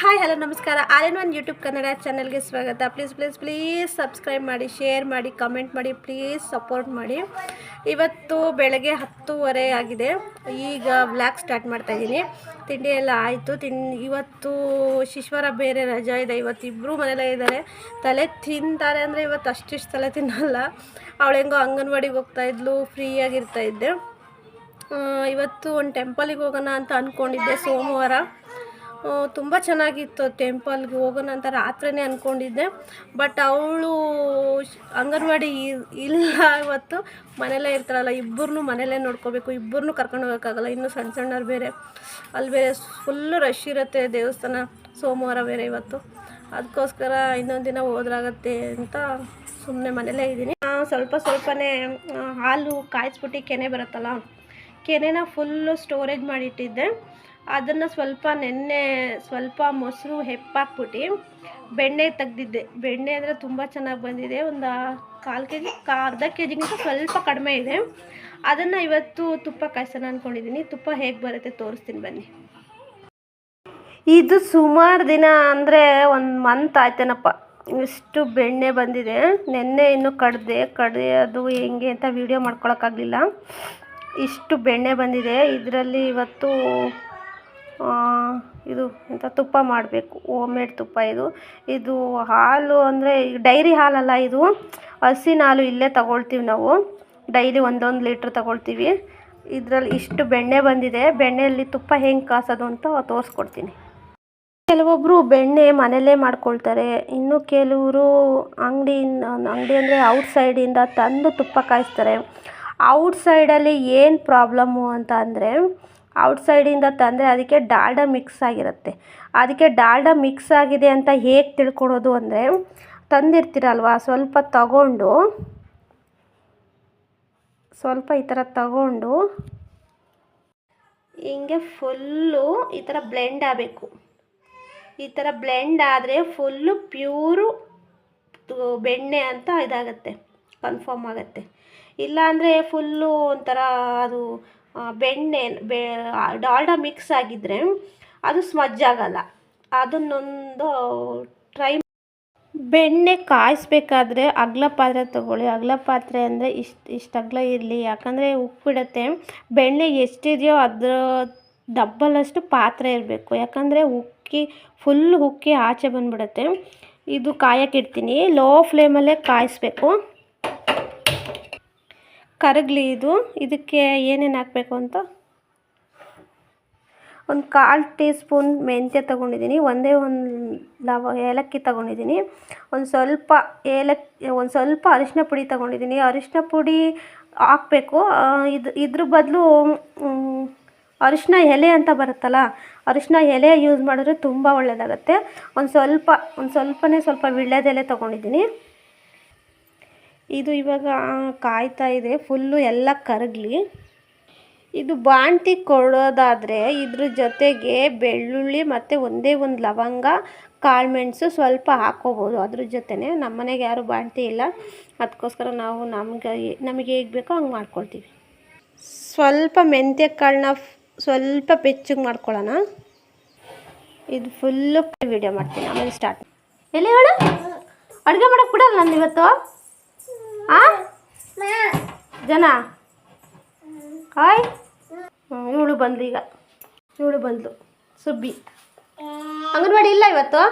Hi hello ನಮಸ್ಕಾರ. All in one YouTube Kannada ಚಾನಲ್ಗೆ ಸ್ವಾಗತ. ಪ್ಲೀಸ್ ಪ್ಲೀಸ್ ಪ್ಲೀಸ್ ಸಬ್ಸ್ಕ್ರೈಬ್ ಮಾಡಿ ಶೇರ್ ಮಾಡಿ ಕಮೆಂಟ್ ಮಾಡಿ ಪ್ಲೀಸ್ ಸಪೋರ್ಟ್ ಮಾಡಿ. ಇವತ್ತು ಬೆಳಗ್ಗೆ ಹತ್ತುವರೆ ಆಗಿದೆ. ಈಗ ಬ್ಲ್ಯಾಕ್ ಸ್ಟಾರ್ಟ್ ಮಾಡ್ತಾಯಿದ್ದೀನಿ ತಿಂಡಿ ಎಲ್ಲ ಆಯಿತು. ತಿನ್, ಇವತ್ತು ಶಿಶ್ವರ ಬೇರೆ ರಜಾ ಇದೆ. ಇವತ್ತು ಇಬ್ಬರು ಮನೇಲೇ ಇದ್ದಾರೆ. ತಲೆ ತಿಂತಾರೆ ಅಂದರೆ ಇವತ್ತು ಅಷ್ಟಿಷ್ಟು ತಲೆ ತಿನ್ನಲ್ಲ. ಅವಳು ಹೆಂಗೋ ಅಂಗನವಾಡಿಗೆ ಹೋಗ್ತಾಯಿದ್ಲು ಫ್ರೀಯಾಗಿರ್ತಾಯಿದ್ದೆ ಇವತ್ತು ಒಂದು ಟೆಂಪಲಿಗೆ ಹೋಗೋಣ ಅಂತ ಅಂದ್ಕೊಂಡಿದ್ದೆ ಸೋಮವಾರ. ತುಂಬ ಚೆನ್ನಾಗಿತ್ತು ಟೆಂಪಲ್ಗೆ ಹೋಗೋಣ ಅಂತ ರಾತ್ರಿನೇ ಅಂದ್ಕೊಂಡಿದ್ದೆ ಬಟ್ ಅವಳು ಅಂಗನವಾಡಿ ಇಲ್ಲ ಇವತ್ತು. ಮನೇಲೇ ಇರ್ತಾರಲ್ಲ ಇಬ್ಬರನ್ನೂ ಮನೇಲೇ ನೋಡ್ಕೋಬೇಕು, ಇಬ್ಬರನ್ನೂ ಕರ್ಕೊಂಡು ಹೋಗೋಕ್ಕಾಗಲ್ಲ. ಇನ್ನೂ ಸಣ್ಣ ಸಣ್ಣವ್ರು ಬೇರೆ. ಅಲ್ಲಿ ಬೇರೆ ಫುಲ್ಲು ರಶ್ ಇರುತ್ತೆ ದೇವಸ್ಥಾನ, ಸೋಮವಾರ ಬೇರೆ ಇವತ್ತು. ಅದಕ್ಕೋಸ್ಕರ ಇನ್ನೊಂದು ದಿನ ಹೋದ್ರಾಗತ್ತೆ ಅಂತ ಸುಮ್ಮನೆ ಮನೇಲೇ ಇದ್ದೀನಿ. ಸ್ವಲ್ಪ ಸ್ವಲ್ಪನೇ ಹಾಲು ಕಾಯಿಸ್ಬಿಟ್ಟು ಕೆನೆ ಬರುತ್ತಲ್ಲ, ಕೆನೆನ ಫುಲ್ಲು ಸ್ಟೋರೇಜ್ ಮಾಡಿಟ್ಟಿದ್ದೆ. ಅದನ್ನು ಸ್ವಲ್ಪ ನೆನ್ನೆ ಸ್ವಲ್ಪ ಮೊಸರು ಹೆಪ್ಪಾಕ್ಬಿಟ್ಟು ಬೆಣ್ಣೆ ತೆಗ್ದಿದ್ದೆ. ಬೆಣ್ಣೆ ಅಂದರೆ ತುಂಬ ಚೆನ್ನಾಗಿ ಬಂದಿದೆ. ಒಂದು ಕಾಲು ಕೆ ಜಿ ಅರ್ಧ ಕೆ ಜಿಗಿಂತ ಸ್ವಲ್ಪ ಕಡಿಮೆ ಇದೆ. ಅದನ್ನು ಇವತ್ತು ತುಪ್ಪ ಕಾಯಿಸೋಣ ಅಂದ್ಕೊಂಡಿದ್ದೀನಿ ತುಪ್ಪ ಹೇಗೆ ಬರುತ್ತೆ ತೋರಿಸ್ತೀನಿ ಬನ್ನಿ. ಇದು ಸುಮಾರು ದಿನ ಅಂದರೆ ಒಂದು ಮಂತ್ ಆಯ್ತೇನಪ್ಪ. ಇಷ್ಟು ಬೆಣ್ಣೆ ಬಂದಿದೆ. ನೆನ್ನೆ ಇನ್ನೂ ಕಡ್ದೆ ಕಡಿಯೋದು ಹೆಂಗೆ ಅಂತ ವೀಡಿಯೋ ಮಾಡ್ಕೊಳಕ್ಕಾಗಲಿಲ್ಲ. ಇಷ್ಟು ಬೆಣ್ಣೆ ಬಂದಿದೆ. ಇದರಲ್ಲಿ ಇವತ್ತು ಇದು ಎಂಥ ತುಪ್ಪ ಮಾಡಬೇಕು ಓಮ್ ಮೇಡ್ ತುಪ್ಪ ಇದು. ಇದು ಹಾಲು ಅಂದರೆ ಡೈರಿ ಹಾಲಲ್ಲ ಇದು ಹಸಿನ ಹಾಲು ಇಲ್ಲೇ ತಗೊಳ್ತೀವಿ ನಾವು. ಡೈಲಿ ಒಂದೊಂದು ಲೀಟ್ರ್ ತಗೊಳ್ತೀವಿ. ಇದರಲ್ಲಿ ಇಷ್ಟು ಬೆಣ್ಣೆ ಬಂದಿದೆ. ಬೆಣ್ಣೆಯಲ್ಲಿ ತುಪ್ಪ ಹೆಂಗೆ ಕಾಸೋದು ಅಂತ ತೋರಿಸ್ಕೊಡ್ತೀನಿ. ಕೆಲವೊಬ್ಬರು ಬೆಣ್ಣೆ ಮನೆಯಲ್ಲೇ ಮಾಡ್ಕೊಳ್ತಾರೆ. ಇನ್ನು ಕೆಲವರು ಅಂಗಡಿಯಿಂದ, ಅಂಗಡಿ ಅಂದರೆ ಔಟ್ಸೈಡಿಂದ ತಂದು ತುಪ್ಪ ಕಾಯಿಸ್ತಾರೆ. ಔಟ್ಸೈಡಲ್ಲಿ ಏನು ಪ್ರಾಬ್ಲಮ್ಮು ಅಂತ ಅಂದರೆ ಔಟ್ ಸೈಡಿಂದ ತಂದರೆ ಅದಕ್ಕೆ ಡಾಲ್ಡ ಮಿಕ್ಸ್ ಆಗಿರುತ್ತೆ. ಅದಕ್ಕೆ ಡಾಲ್ಡ ಮಿಕ್ಸ್ ಆಗಿದೆ ಅಂತ ಹೇಗೆ ತಿಳ್ಕೊಳೋದು ಅಂದರೆ, ತಂದಿರ್ತೀರಲ್ವ, ಸ್ವಲ್ಪ ತಗೊಂಡು, ಸ್ವಲ್ಪ ಈ ಥರ ತಗೊಂಡು, ಹಿಂಗೆ ಫುಲ್ಲು ಈ ಥರ ಬ್ಲೆಂಡ್ ಆಗಬೇಕು. ಈ ಥರ ಬ್ಲೆಂಡ್ ಆದರೆ ಫುಲ್ಲು ಪ್ಯೂರು ಬೆಣ್ಣೆ ಅಂತ ಇದಾಗತ್ತೆ ಕನ್ಫರ್ಮ್ ಆಗುತ್ತೆ. ಇಲ್ಲಾಂದರೆ ಫುಲ್ಲು ಒಂಥರ ಅದು ಬೆಣ್ಣೆ, ಬೆ ಡಾಲ್ಡ ಮಿಕ್ಸ್ ಆಗಿದ್ದರೆ ಅದು ಸ್ಮಜ್ ಆಗಲ್ಲ. ಅದನ್ನೊಂದು ಟ್ರೈ ಬೆಣ್ಣೆ ಕಾಯಿಸ್ಬೇಕಾದ್ರೆ ಅಗಲ ಪಾತ್ರೆ ತೊಗೊಳ್ಳಿ. ಅಗಲ ಪಾತ್ರೆ ಅಂದರೆ ಇಷ್ಟು ಇಷ್ಟು ಅಗಲ ಇರಲಿ. ಯಾಕಂದರೆ ಉಪ್ಪಿಡುತ್ತೆ ಬೆಣ್ಣೆ ಎಷ್ಟಿದೆಯೋ ಅದರ ಡಬ್ಬಲಷ್ಟು ಪಾತ್ರೆ ಇರಬೇಕು. ಯಾಕಂದರೆ ಉಕ್ಕಿ ಫುಲ್ ಉಕ್ಕಿ ಆಚೆ ಬಂದುಬಿಡುತ್ತೆ. ಇದು ಕಾಯಕ್ಕಿಡ್ತೀನಿ ಲೋ ಫ್ಲೇಮಲ್ಲೇ ಕಾಯಿಸ್ಬೇಕು. ಕರಗಲಿ ಇದು. ಇದಕ್ಕೆ ಏನೇನು ಹಾಕಬೇಕು ಅಂತ? ಒಂದು ಕಾಲು ಟೀ ಸ್ಪೂನ್ ಮೆಂತ್ಯ ತೊಗೊಂಡಿದ್ದೀನಿ. ಒಂದೇ ಒಂದು ಲವ, ಏಲಕ್ಕಿ ತೊಗೊಂಡಿದ್ದೀನಿ. ಒಂದು ಸ್ವಲ್ಪ ಏಲಕ್ಕಿ ಒಂದು ಸ್ವಲ್ಪ ಅರಿಶಿನ ಪುಡಿ ತೊಗೊಂಡಿದ್ದೀನಿ. ಅರಿಶಿನ ಪುಡಿ ಹಾಕಬೇಕು. ಇದು, ಇದ್ರ ಬದಲು ಅರಿಶಿನ ಎಲೆ ಅಂತ ಬರುತ್ತಲ್ಲ ಅರಿಶಿನ ಎಲೆ ಯೂಸ್ ಮಾಡಿದ್ರೆ ತುಂಬ ಒಳ್ಳೆಯದಾಗತ್ತೆ ಒಂದು ಸ್ವಲ್ಪ, ಒಂದು ಸ್ವಲ್ಪನೇ ಸ್ವಲ್ಪ ವಿಳ್ಯದೆಲೆ ತೊಗೊಂಡಿದ್ದೀನಿ. ಇದು ಇವಾಗ ಕಾಯ್ತಾ ಇದೆ. ಫುಲ್ಲು ಎಲ್ಲ ಕರಗಲಿ. ಇದು ಬಾಣ್ತಿ ಕೊಡೋದಾದರೆ ಇದ್ರ ಜೊತೆಗೆ ಬೆಳ್ಳುಳ್ಳಿ ಮತ್ತು ಒಂದೇ ಒಂದು ಲವಂಗ ಕಾಳುಮೆಣಸು ಸ್ವಲ್ಪ ಹಾಕ್ಕೋಬೋದು ಅದ್ರ ಜೊತೆನೇ ನಮ್ಮ ಮನೆಗೆ ಯಾರು ಬಾಣ್ತಿ ಇಲ್ಲ. ಅದಕ್ಕೋಸ್ಕರ ನಾವು ನಮ್ಗೆ ನಮಗೆ ಹೇಗೆ ಬೇಕೋ ಹಂಗೆ ಮಾಡ್ಕೊಳ್ತೀವಿ. ಸ್ವಲ್ಪ ಮೆಂತ್ಯ ಕಾಳನ್ನ ಸ್ವಲ್ಪ ಬೆಚ್ಚಗೆ ಮಾಡ್ಕೊಳ್ಳೋಣ. ಇದು ಫುಲ್ಲು ವಿಡಿಯೋ ಮಾಡ್ತೀನಿ. ಆಮೇಲೆ ಸ್ಟಾರ್ಟ್ ಎಲ್ಲಿ ಹೇಳು? ಅಡುಗೆ ಮಾಡೋಕ್ಕೆ ಬಿಡಲ್ಲ ನಾನು ಇವತ್ತು? ಆ? ಜನ? ಹಾಯ್. ಇವಳು ಬಂದ್ಲು ಈಗ. ಇವಳು ಬಂದ್ಲು. ಸುಬ್ಬಿ. ಅಂಗನವಾಡಿ ಇಲ್ಲ ಇವತ್ತು?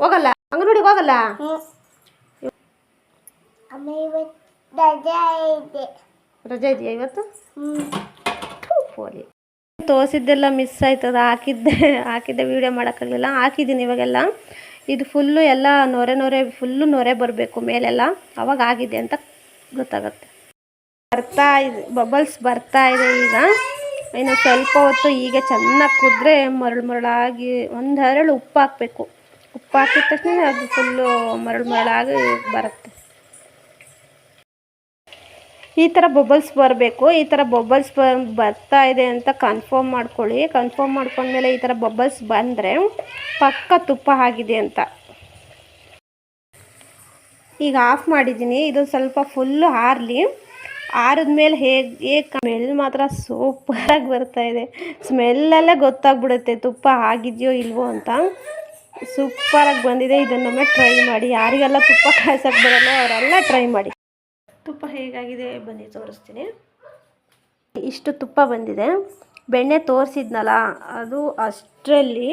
ಹೋಗಲ್ಲ? ಅಂಗನವಾಡಿಗೆ ಹೋಗಲ್ಲ? ರಜೆ ಇದೆ. ರಜೆ ಇದೆಯಾ ಇವತ್ತು? ತೋರಿಸಿದ್ದೆಲ್ಲ ಮಿಸ್ ಆಯ್ತದ? ಹಾಕಿದ್ದೆ. ಹಾಕಿದ್ದೆ ವೀಡಿಯೋ ಮಾಡೋಕ್ಕಾಗಲಿಲ್ಲ. ಹಾಕಿದ್ದೀನಿ ಇವಾಗೆಲ್ಲ. ಇದು ಫುಲ್ಲು ಎಲ್ಲ ನೊರೆ ನೊರೆ, ಫುಲ್ಲು ನೊರೆ ಬರಬೇಕು ಮೇಲೆಲ್ಲ. ಅವಾಗ ಆಗಿದೆ ಅಂತ ಗೊತ್ತಾಗುತ್ತೆ. ಬರ್ತಾ ಇದೆ, ಬಬಲ್ಸ್ ಬರ್ತಾ ಇದೆ ಈಗ. ಇನ್ನು ಸ್ವಲ್ಪ ಹೊತ್ತು ಹೀಗೆ ಚೆನ್ನಾಗಿ ಕುದ್ರೆ ಮರಳು ಮರಳಾಗಿ ಒಂದು ಹರಳು ಉಪ್ಪು ಹಾಕಬೇಕು. ಉಪ್ಪು ಹಾಕಿದ ತಕ್ಷಣ ಅದು ಫುಲ್ಲು ಮರಳು ಮರಳಾಗಿ ಬರುತ್ತೆ. ಈ ಥರ ಬಬಲ್ಸ್ ಬರಬೇಕು. ಈ ಥರ ಬಬಲ್ಸ್ ಬರ್ತಾ ಇದೆ ಅಂತ ಕನ್ಫರ್ಮ್ ಮಾಡ್ಕೊಳ್ಳಿ. ಕನ್ಫರ್ಮ್ ಮಾಡ್ಕೊಂಡ್ಮೇಲೆ ಈ ಥರ ಬಬಲ್ಸ್ ಬಂದರೆ ಪಕ್ಕ ತುಪ್ಪ ಆಗಿದೆ ಅಂತ. ಈಗ ಆಫ್ ಮಾಡಿದ್ದೀನಿ. ಇದು ಸ್ವಲ್ಪ ಫುಲ್ಲು ಹಾರಲಿ ಆರಿದ್ಮೇಲೆ ಹೇಗೆ ಹೇಗೆ ಸ್ಮೆಲ್ ಮಾತ್ರ ಸೂಪರಾಗಿ ಬರ್ತಾ ಇದೆ. ಸ್ಮೆಲ್ಲಲ್ಲೇ ಗೊತ್ತಾಗ್ಬಿಡುತ್ತೆ ತುಪ್ಪ ಆಗಿದೆಯೋ ಇಲ್ವೋ ಅಂತ. ಸೂಪರಾಗಿ ಬಂದಿದೆ. ಇದನ್ನೊಮ್ಮೆ ಟ್ರೈ ಮಾಡಿ. ಯಾರಿಗೆಲ್ಲ ತುಪ್ಪ ಕಾಯ್ಸೋಕ್ಕೆ ಬರಲ್ಲ, ಅವರೆಲ್ಲ ಟ್ರೈ ಮಾಡಿ. ತುಪ್ಪ ಹೇಗಾಗಿದೆ ಬನ್ನಿ ತೋರಿಸ್ತೀನಿ. ಇಷ್ಟು ತುಪ್ಪ ಬಂದಿದೆ. ಬೆಣ್ಣೆ ತೋರಿಸಿದ್ನಲ್ಲ, ಅದು ಅಷ್ಟರಲ್ಲಿ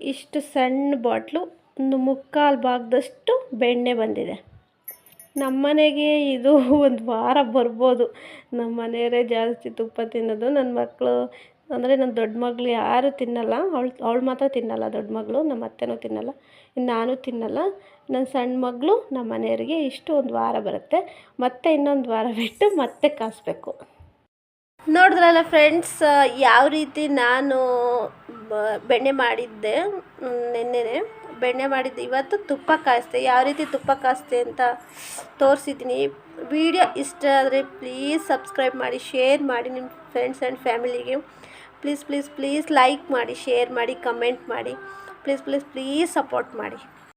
ಇಷ್ಟು ಸಣ್ಣ ಬಾಟ್ಲು, ಒಂದು ಮುಕ್ಕಾಲು ಭಾಗದಷ್ಟು ಬೆಣ್ಣೆ ಬಂದಿದೆ. ನಮ್ಮನೆಗೆ ಇದು ಒಂದು ವಾರ ಬರ್ಬೋದು. ನಮ್ಮ ಮನೆಯವರೇ ಜಾಸ್ತಿ ತುಪ್ಪ ತಿನ್ನೋದು. ನನ್ನ ಮಕ್ಕಳು ಅಂದರೆ ನನ್ನ ದೊಡ್ಡ ಮಗಳು ಯಾರು ತಿನ್ನಲ್ಲ, ಅವಳು, ಅವ್ಳು ಮಾತ್ರ ತಿನ್ನಲ್ಲ, ದೊಡ್ಡ ಮಗಳು, ನಮ್ಮ ಅತ್ತೆನೂ ತಿನ್ನಲ್ಲ, ಇನ್ನು ನಾನು ತಿನ್ನಲ್ಲ. ನನ್ನ ಸಣ್ಣ ಮಗಳು ನಮ್ಮ ಮನೆಯವರಿಗೆ ಇಷ್ಟು ಒಂದು ವಾರ ಬರುತ್ತೆ, ಮತ್ತೆ ಇನ್ನೊಂದು ವಾರ ಬಿಟ್ಟು ಮತ್ತೆ ಕಾಸಬೇಕು. ನೋಡಿದ್ರಲ್ಲ ಫ್ರೆಂಡ್ಸ್, ಯಾವ ರೀತಿ ನಾನು ಬೆಣ್ಣೆ ಮಾಡಿದ್ದೆ ನಿನ್ನೆನೆ. ಬೆಣ್ಣೆ ಮಾಡಿದ್ದೆ ಇವತ್ತು ತುಪ್ಪ ಕಾಯಿಸ್ದೆ. ಯಾವ ರೀತಿ ತುಪ್ಪ ಕಾಯಿಸ್ದೆ ಅಂತ ತೋರಿಸಿದ್ದೀನಿ. ವಿಡಿಯೋ ಇಷ್ಟ ಆದರೆ ಪ್ಲೀಸ್ ಸಬ್ಸ್ಕ್ರೈಬ್ ಮಾಡಿ, ಶೇರ್ ಮಾಡಿ ನಿಮ್ಮ ಫ್ರೆಂಡ್ಸ್ ಆ್ಯಂಡ್ ಫ್ಯಾಮಿಲಿಗೆ. ಪ್ಲೀಸ್ ಪ್ಲೀಸ್ ಪ್ಲೀಸ್ ಲೈಕ್ ಮಾಡಿ ಶೇರ್ ಮಾಡಿ ಕಮೆಂಟ್ ಮಾಡಿ. ಪ್ಲೀಸ್ ಪ್ಲೀಸ್ ಪ್ಲೀಸ್ ಸಪೋರ್ಟ್ ಮಾಡಿ.